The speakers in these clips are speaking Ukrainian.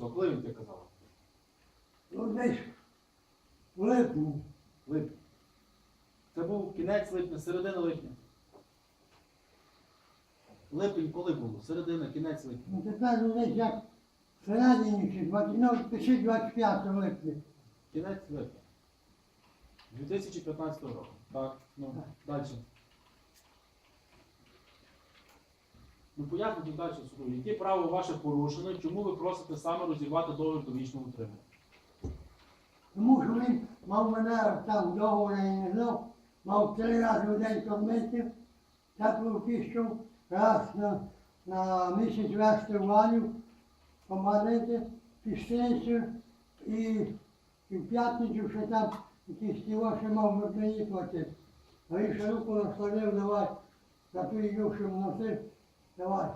Що, коли він тебе казав? Ну, десь в. Липень. Це був кінець липня, середина липня. Липень коли було? Середина, кінець липня. Ну, тепер ну, десь як всередині чи 20, ну, пиши 25 липня. Кінець липня. 2015 року. Так, ну, далі. Ну, поясніть далі суду. Яке право ваше порушено, чому ви просите саме розірвати договір довічного утримання? Тому що він мав мене там я не знав, мав три рази в день кормити, теплу піщу, раз на, на місяць вести ваню, поманити, пістицю і, і в п'ятницю ще там якісь тіло ще мав мені платити. А він ще руку наслонив, давай, на ту юшу носив, давай.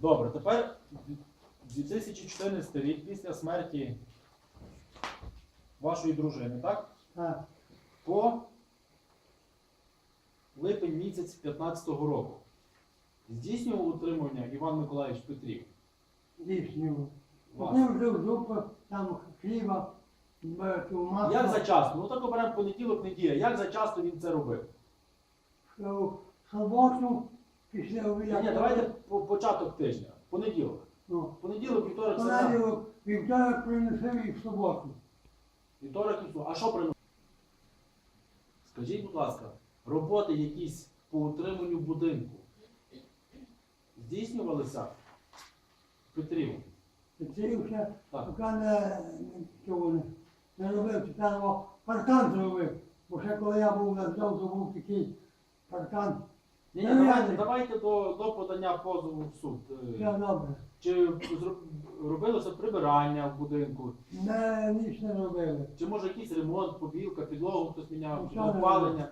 Добре, тепер 2014 рік після смерті вашої дружини, так? Так, По липень місяць 15 року. Здійснював утримування Іван Миколаївич Петрів. дійсно. Вас. Купив вже там хліба, б- ту масло. Як за часто? Ну так оберемо понеділок, неділя. Як за часто він це робив? що в суботу після Ні, ні, давайте по початок тижня. Понеділок. Ну, Понеділок, вівторок, середа. понеділок, вівторок принесли і в суботу. Вівторок і субота. А що приносить? Скажіть, будь ласка, роботи якісь по утриманню будинку здійснювалися Петрів? Підсився, Так. поки не, цього не, не робив, його паркан зробив. Бо ще коли я був на здав, то був такий паркан. Ні, ні, Ну, давайте, давайте до, до подання позову в суд. Е, Все добре. Чи зроб- робилося прибирання в будинку? Не, ніч не робили. Чи може якийсь ремонт, побілка, підлогу хтось міняв, чи Нічого не опалення?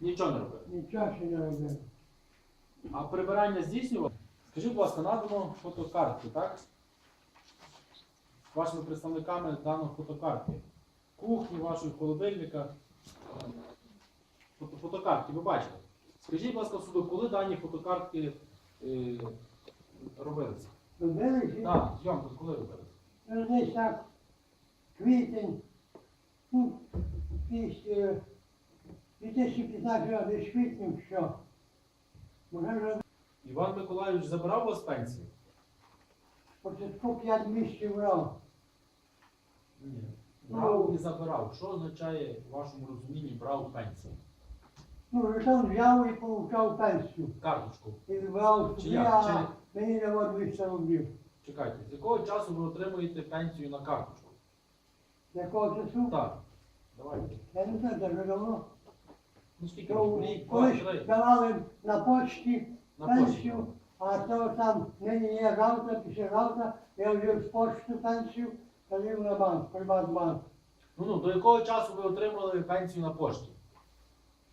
Нічого не робили. Нічого ще не робили. А прибирання здійснював? Скажіть, будь ласка, надано фотокартки, так? Вашими представниками дано фотокартки. Кухні вашої, холодильника. Фото, фотокартки, ви бачите? Скажіть, будь ласка, суду, коли дані фотокартки е, робилися? Робили? Так, зйомку, коли робилися? Ну, Десь так, квітень, ну, після 2015 року, десь квітнем, що. Може вже Іван Миколайович забирав вас пенсію? початку 5 місяців брав. Ні. Брав і забирав. Що означає в вашому розумінні брав пенсію? Ну, вже взяв і получав пенсію. Карточку. І брав Чи собі, як? а Чи- мені давав 200 рублів. Чекайте, з якого часу ви отримуєте пенсію на карточку? Якого часу? Так. Давайте. Я не знаю, даже давно. Ну скільки То? Рік, два, Колись три. давали на почті На пенсію, почті. а то там нині є завтра, після завтра, я вже з почту пенсію, ходив на банк, Приватбанк. Ну, ну, до якого часу ви отримали пенсію на пошті?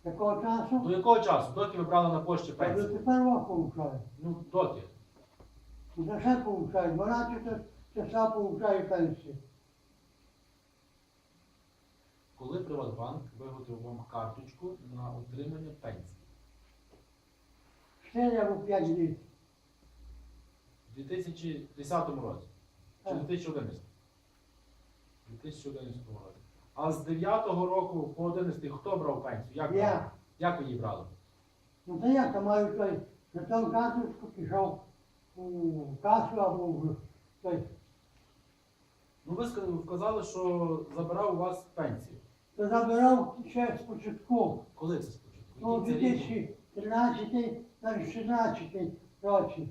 Такого часу, До якого часу? Доки ви брали на пошті я до пенсію? тепер року получаю. Ну, доки. За ще получаю, 12 часа получаю пенсію. Коли Приватбанк виготовив вам карточку на отримання пенсії? 4 або 5 днів. У 2010 році? Чи Так. 2011? У 2011 році. А з 9 року по 11 хто брав пенсію? Як, Я. брали? Як ви її брали? Ну то я то маю той, що там карточку пішов у касу або в той. Ну ви ска- вказали, що забирав у вас пенсію. То забирав ще спочатку. Коли це спочатку? Ну, Який це рік? 2013 та 16 році.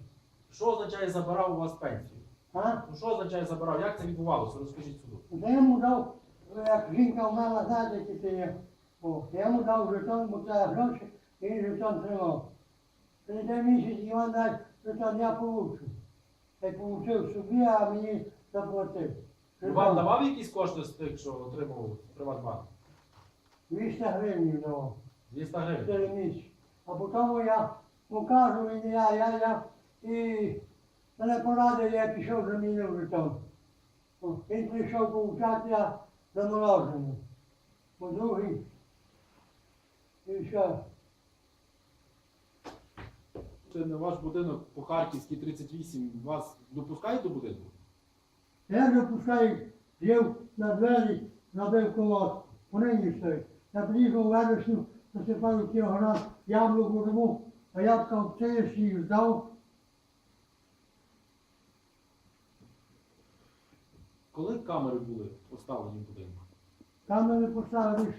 Що означає забирав у вас пенсію? А? Ну що означає забирав? Як це відбувалося? Розкажіть суду. Ну, я йому дав, як жінка вмела які це я йому дав жетон, бо це гроші, і він жетон тримав. Прийде місяць, Іван дасть жетон, я получу. Я получив собі, а мені заплатив. Ну, Вам давав якісь кошти з тих, що отримав Приватбанк? 200 гривень давав. 200 гривень. 4 місяці. А потім я покажу мені, я, я, я, і мене порадив, я пішов замінив жетон. Він прийшов получати, я заморожений. По другий. І що? Це на ваш будинок по Харківській 38. Вас допускають до будинку? Я вже пускаю, на двері, набив колодку. Понині стоїть. Я приїхав вересню, засипав кілограм яблук у рву, а я б там чиєсь їх здав. Коли камери були поставлені в будинку? Камери поставили,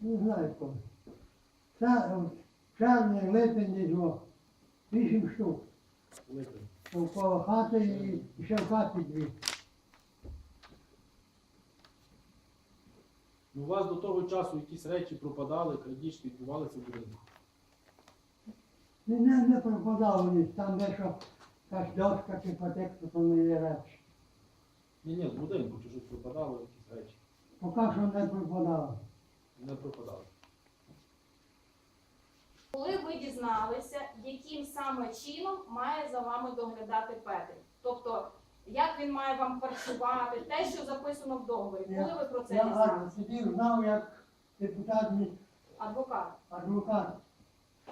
не знаю коли. Це от, червень, липень десь о, вісім штук. Липень. Навколо хати і ще в хаті дві. Ну, у вас до того часу якісь речі пропадали, крадіжки відбувалися в будинку. Не, не, пропадало там дещо якась дошка чи потексту, то не є речі. Ні, ні, в будинку чи щось пропадало, якісь речі. Поки що не пропадало. Не пропадали. Коли ви дізналися, яким саме чином має за вами доглядати Петрик? Тобто, як він має вам харчувати, те, що записано в договорі, коли ви про це Я дізналися? сидів, знав, як депутат мій Адвокат. адвокат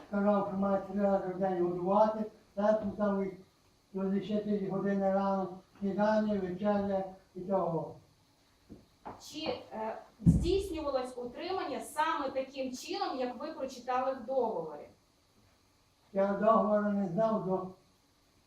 сказав, що має три рази в день годувати, так там і до 10 години рано снідання, вечеря і того. Чи е, здійснювалось утримання саме таким чином, як ви прочитали в договорі? Я договору не знав до.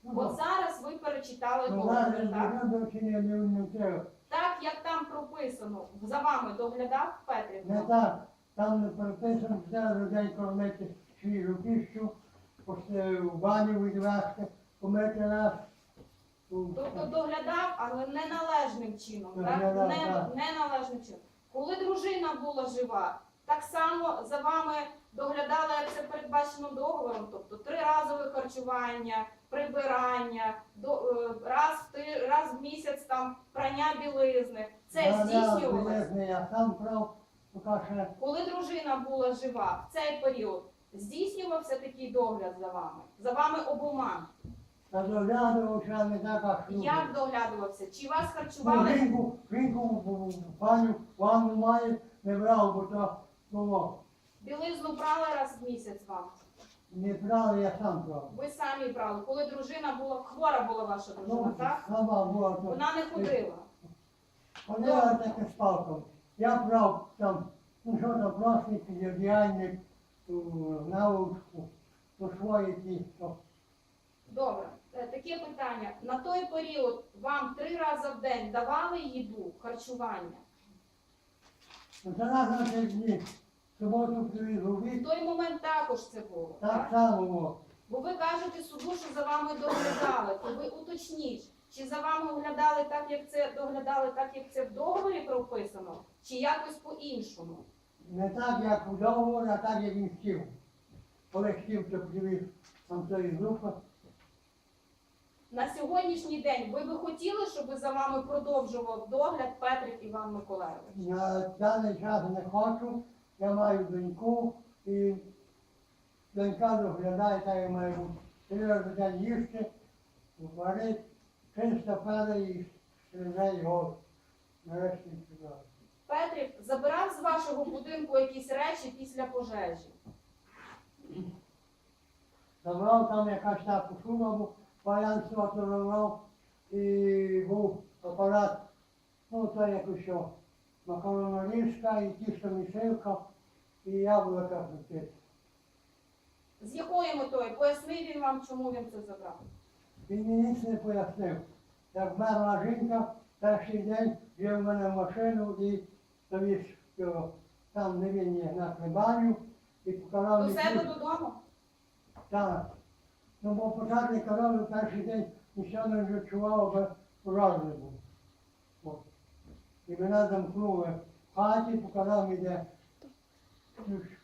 Ну, От зараз ви перечитали ну, договір, зараз так? до не. Так, як там прописано, за вами доглядав Петрик? Не так, там не переписано, все людей кормити свіжу піщу, після в баню відвести, помити раз. Тобто доглядав, але не належним чином, так? Доглядав, Не, так. не чином. Коли дружина була жива, так само за вами доглядала, як це передбачено договором, тобто триразове харчування, прибирання, до, е, раз, в ти- раз в місяць там прання білизни. Це здійснювалося. Я сам прав, поки ще Коли дружина була жива, в цей період здійснювався такий догляд за вами, за вами обома. Та доглядував, що не так, люди. Як доглядувався? Чи вас Ну, харчували? жінку, жінку в баню, ванну має, не брав, бо то було. Білизну брали раз в місяць вам. Не брав, я сам брав. Ви самі брали. Коли дружина була хвора була ваша дружина, Ну, так? сама була то. Вона не ходила. Ходила таке з палком. Я брав там, ну що там, просник, діяльник, научку, по свої ті, то Добре. Е, Таке питання. На той період вам три рази в день давали їду, харчування? Це на дні. Суботу привіз В той момент також це було. так Так? само було. Бо ви кажете суду, що за вами доглядали, то ви уточніть, чи за вами оглядали так, як це доглядали, так як це в договорі прописано, чи якось по-іншому. Не так, як у договорі, а так, як він хотів. Коли хотів, то привіз там тої групи. На сьогоднішній день ви би хотіли, щоб за вами продовжував догляд Петрик Іван Миколайович? На даний час не хочу. Я маю доньку і донька доглядає. Три рази в день їсти, варить, чисто пере і стріляє його. Нарешті сюди. Петрик забирав з вашого будинку якісь речі після пожежі. Забрав там якась та посума, паянство оторвав і був апарат, ну то якось що, макарона макаронорізка і тістомісилка і яблука крутити. З якою метою? Пояснив він вам, чому він це забрав. Він мені ніч не пояснив. Як вмерла жінка, перший день взяв в мене машину і довіз його там не він є на хлебаню і показав До себе додому? Так. Ну, бо початні корови перший день ніщо не відчував, бо поражений був. От. І мене замкнули в хаті, показав мені,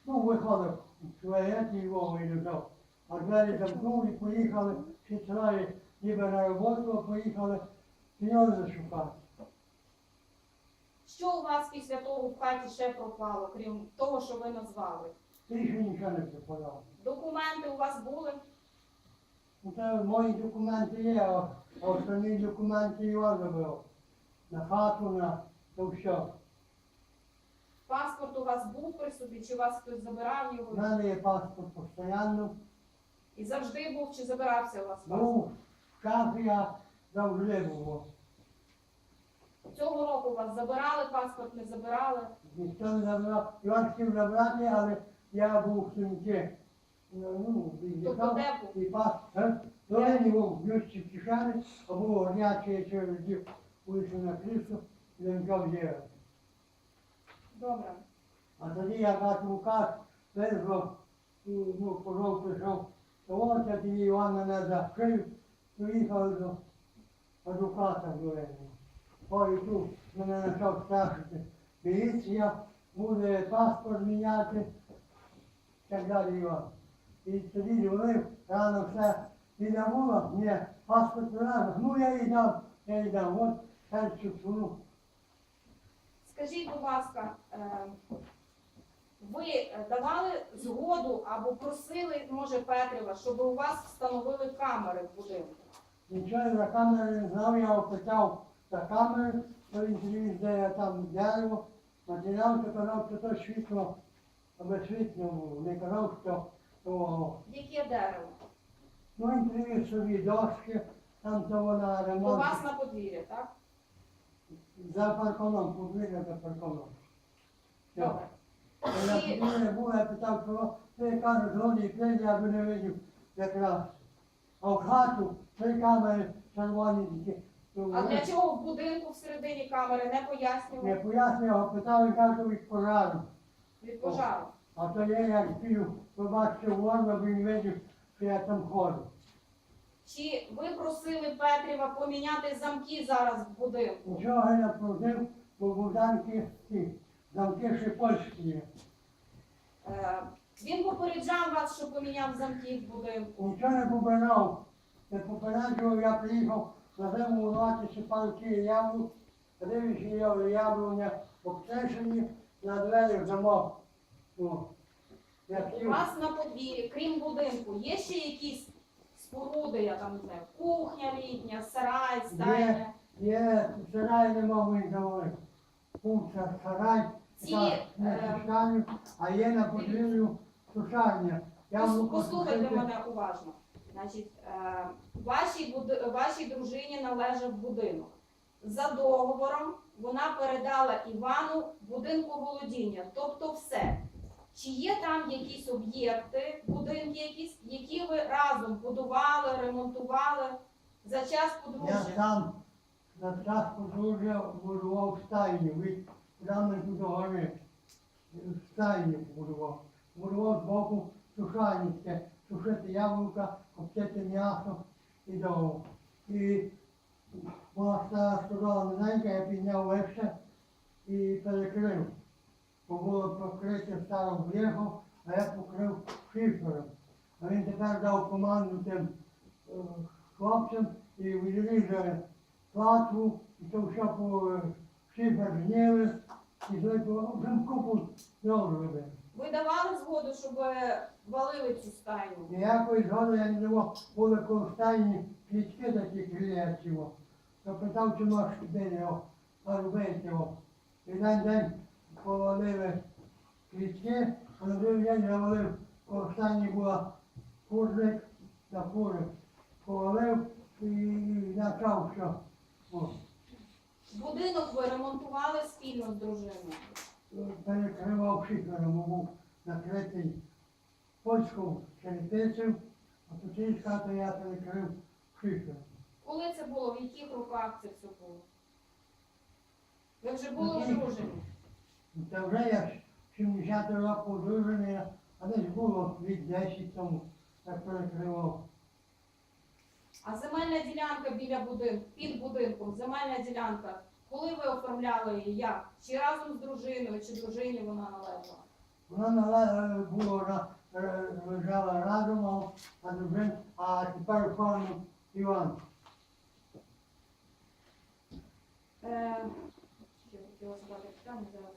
ну, виходив чоловік і його лежав. А двері замкнули, поїхали, всі троє ніби на роботу, поїхали пеньози шукати. Що у вас після того в хаті ще пропало, крім того, що ви назвали? Більше нічого не припадало. Документи у вас були? Ну, це мої документи є, а останні документи його забрав. На хату, на то все. Паспорт у вас був при собі, чи у вас хтось забирав У його? мене є паспорт постійно. І завжди був, чи забирався у вас паспорт? Був час я завжди було. Цього року у вас забирали паспорт, не забирали. Ніхто не забрав. Іван хотів забрати, але я був в сумці. Ну, Тобто пас, е? Долині був в бюсті в або горячий через вийшов на крісло, і він взяв зірок. Добре. А тоді я бачив указ, визвав, і, ну, пожов прийшов до оця, тоді Іван мене закрив, поїхав до адвоката в Долині. Ой, тут мене почав страшити. Міліція, буде паспорт міняти, так далі Іван. І тоді дзвонив, рано все, і не було, ні, паспорт не ну я їй дав, я їй дав, от, першу суну. Скажіть, будь ласка, е, ви давали згоду або просили, може, Петріва, щоб у вас встановили камери в будинку? Нічого за камери не знав, я опитав за камери, то він привіз, де там дерево, матеріал, то казав, що то світло, аби світло не казав, що Яке дерево? ну він привіз собі дошки, там то вона У ремонт, вас на подвір'ї, так? за парконом, подвір'я за парконом. Все. Добре. Я І- тоді не був, я питав, чого, ти кажуть, згодні прийде, я би не видів якраз. А в хату три камери червоні, то А для чого в будинку всередині камери не Не пояснювали пояснював, питав і кажу від пожару. від пожару? А то я як пів побачив ворога, він видів, що я там ходжу. Чи ви просили Петріва поміняти замки зараз в будинку? Нічого не просив, бо Богданки ті замки ще польські є. Е, Він попереджав вас, що поміняв замки в будинку. Нічого не побирав. Не попереджував, я приїхав на зиму ночі сипанки яблук, дивлюся, я яблуня обтешені, на двері замок. О. У вас на подвір'ї, крім будинку, є ще якісь споруди, я там не знаю, кухня літня, сарай, стайня? є, сарай нема ми завели. Пункта сарай, Ці, так, не е, сушарню, а є на подвір'ю сушарня. Я Пос- можу Послухайте посушити. мене уважно. Значить, е, вашій, буди- вашій дружині належав будинок. За договором вона передала Івану будинку володіння, тобто все. Чи є там якісь об'єкти, будинки якісь, які ви разом будували, ремонтували за час Я подружжя? сам на час подружжя будував стайню від Раменку до гори. Стайню будував. Будував збоку сушарницьке, сушити яблука, коптити м'ясо і довго. І моя стара сказала маленька, я підняв вище і перекрив. Бо було покрите старим бляхом, а я покрив шифером. А він тепер дав команду тим е, хлопцям і відрізали платву, і то все по е, шифер зняли, і зли по купу знову робили. Ви давали згоду, щоб валили цю стайню? Ніякої згоди я не давав, були коло стайні клітки такі крилячі. То питав, чи можеш де його а робити його. І день день повалили клітки, а на другий день завалив, коло стайні була курник на кури. Повалив і почав все. О, Будинок ви ремонтували спільно з дружиною. Перекривав шифером, був накритий польську черепицю, а тут хата я перекрив шифером. Коли це було? В яких роках це все було? Ви вже були Яких? одружені? Та вже я 70 року одружений, а десь було від 10 тому, так перекривав. А земельна ділянка біля будинку, під будинком, земельна ділянка, коли ви оформляли її, як? Чи разом з дружиною, чи дружині вона належала? Вона нале- було на- е, лежала разом, а- а дружин, а тепер оформив Іван. Е, ще хотіла задати питання зараз.